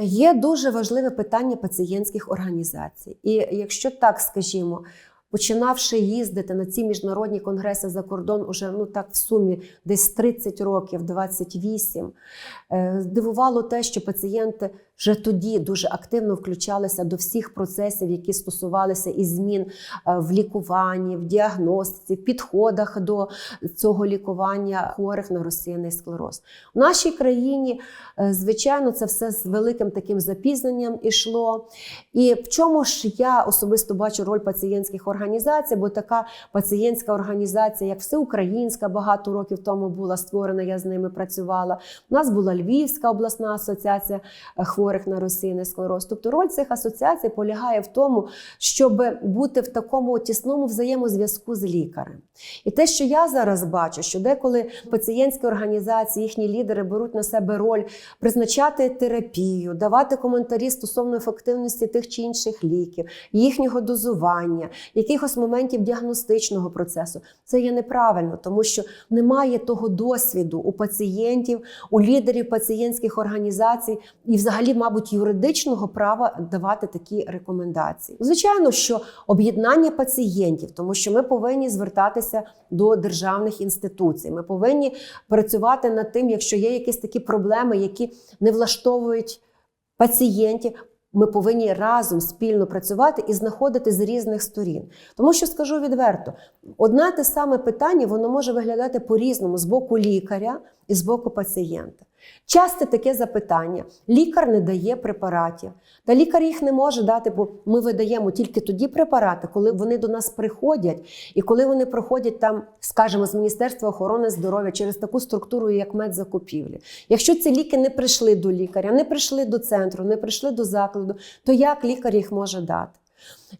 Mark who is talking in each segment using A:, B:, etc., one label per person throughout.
A: Є дуже важливе питання пацієнтських організацій. І якщо так скажімо, починавши їздити на ці міжнародні конгреси за кордон, уже ну так в сумі десь 30 років, 28, дивувало здивувало те, що пацієнти вже тоді дуже активно включалися до всіх процесів, які стосувалися і змін е, в лікуванні, в діагностиці, в підходах до цього лікування хворих на розсіяний склероз. У нашій країні, е, звичайно, це все з великим таким запізненням ішло. І в чому ж я особисто бачу роль пацієнтських організацій, бо така пацієнтська організація, як всеукраїнська, багато років тому була створена, я з ними працювала. У нас була Львівська обласна асоціація е, хворих на розсіяний склероз. Тобто роль цих асоціацій полягає в тому, щоб бути в такому тісному взаємозв'язку з лікарем. І те, що я зараз бачу, що деколи пацієнтські організації, їхні лідери беруть на себе роль призначати терапію, давати коментарі стосовно ефективності тих чи інших ліків, їхнього дозування, якихось моментів діагностичного процесу. Це є неправильно, тому що немає того досвіду у пацієнтів, у лідерів пацієнтських організацій і, взагалі, мабуть, юридичного права давати такі рекомендації. Звичайно, що об'єднання пацієнтів, тому що ми повинні звертатися до державних інституцій. Ми повинні працювати над тим, якщо є якісь такі проблеми, які не влаштовують пацієнтів. Ми повинні разом спільно працювати і знаходити з різних сторін. Тому що скажу відверто, одне те саме питання воно може виглядати по-різному з боку лікаря і з боку пацієнта. Часте таке запитання: лікар не дає препаратів. Та лікар їх не може дати, бо ми видаємо тільки тоді препарати, коли вони до нас приходять, і коли вони проходять там, скажімо, з Міністерства охорони здоров'я через таку структуру, як медзакупівлі. Якщо ці ліки не прийшли до лікаря, не прийшли до центру, не прийшли до закладу, то як лікар їх може дати?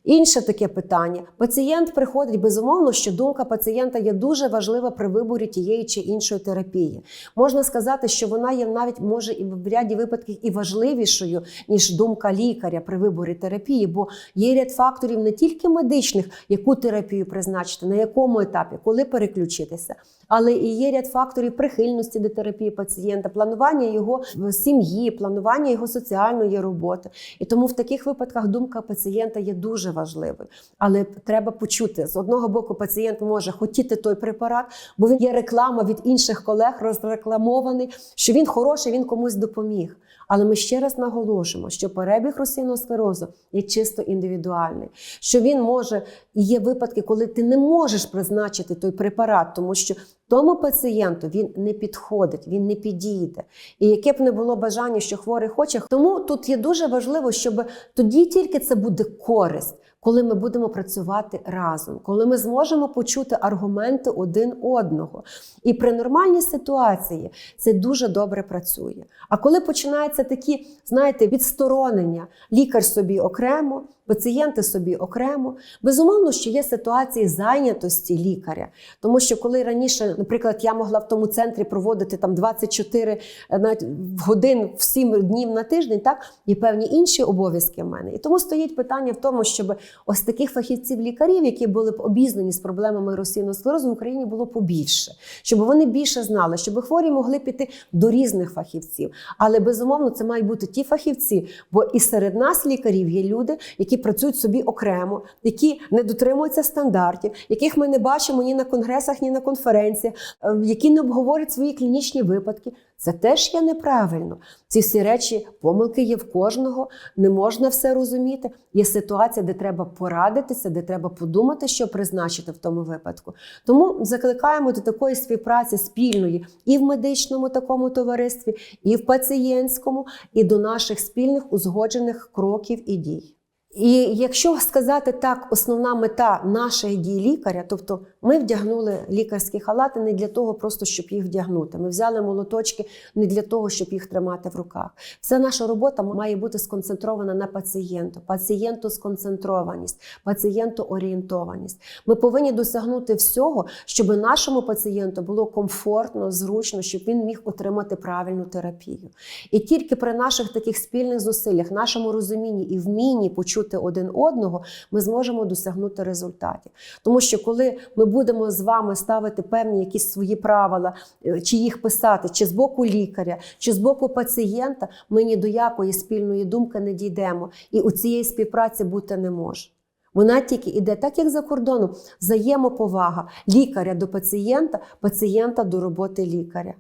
A: Інше таке питання: пацієнт приходить безумовно, що думка пацієнта є дуже важлива при виборі тієї чи іншої терапії. Можна сказати, що вона є навіть може і в ряді випадків і важливішою ніж думка лікаря при виборі терапії, бо є ряд факторів не тільки медичних, яку терапію призначити, на якому етапі, коли переключитися, але і є ряд факторів прихильності до терапії пацієнта, планування його сім'ї, планування його соціальної роботи. І тому в таких випадках думка пацієнта є дуже важливою. Але треба почути з одного боку, пацієнт може хотіти той препарат, бо він є реклама від інших колег, розрекламований, що він хороший, він комусь допоміг. Але ми ще раз наголошуємо, що перебіг російного склерозу є чисто індивідуальний, що він може і є випадки, коли ти не можеш призначити той препарат, тому що тому пацієнту він не підходить, він не підійде. І яке б не було бажання, що хворий хоче, тому тут є дуже важливо, щоб тоді тільки це буде користь. Коли ми будемо працювати разом, коли ми зможемо почути аргументи один одного. І при нормальній ситуації це дуже добре працює. А коли починаються такі, знаєте, відсторонення, лікар собі окремо, пацієнти собі окремо, безумовно, що є ситуації зайнятості лікаря. Тому що коли раніше, наприклад, я могла в тому центрі проводити там 24 навіть годин в 7 днів на тиждень, так є певні інші обов'язки в мене. І тому стоїть питання в тому, щоб ось таких фахівців-лікарів, які були б обізнані з проблемами російного склерозу, в Україні було побільше, щоб вони більше знали, щоб хворі могли піти до різних фахівців. Але безумовно це мають бути ті фахівці, бо і серед нас лікарів є люди, які працюють собі окремо, які не дотримуються стандартів, яких ми не бачимо ні на конгресах, ні на конференціях, е, які не обговорюють свої клінічні випадки. Це теж є неправильно. Ці всі речі, помилки є в кожного, не можна все розуміти. Є ситуація, де треба порадитися, де треба подумати, що призначити в тому випадку. Тому закликаємо до такої співпраці спільної і в медичному такому товаристві, і в пацієнтському, і до наших спільних узгоджених кроків і дій. І якщо сказати так, основна мета наших дій лікаря, тобто ми вдягнули лікарські халати не для того, просто щоб їх вдягнути. Ми взяли молоточки не для того, щоб їх тримати в руках. Вся наша робота має бути сконцентрована на пацієнту, пацієнту сконцентрованість, пацієнту орієнтованість. Ми повинні досягнути всього, щоб нашому пацієнту було комфортно, зручно, щоб він міг отримати правильну терапію. І тільки при наших таких спільних зусиллях, нашому розумінні і вмінні почути почути один одного, ми зможемо досягнути результатів. Тому що коли ми будемо з вами ставити певні якісь свої правила, е, чи їх писати, чи з боку лікаря, чи з боку пацієнта, ми ні до якої спільної думки не дійдемо. І у цієї співпраці бути не може. Вона тільки іде так, як за кордоном, взаємоповага лікаря до пацієнта, пацієнта до роботи лікаря.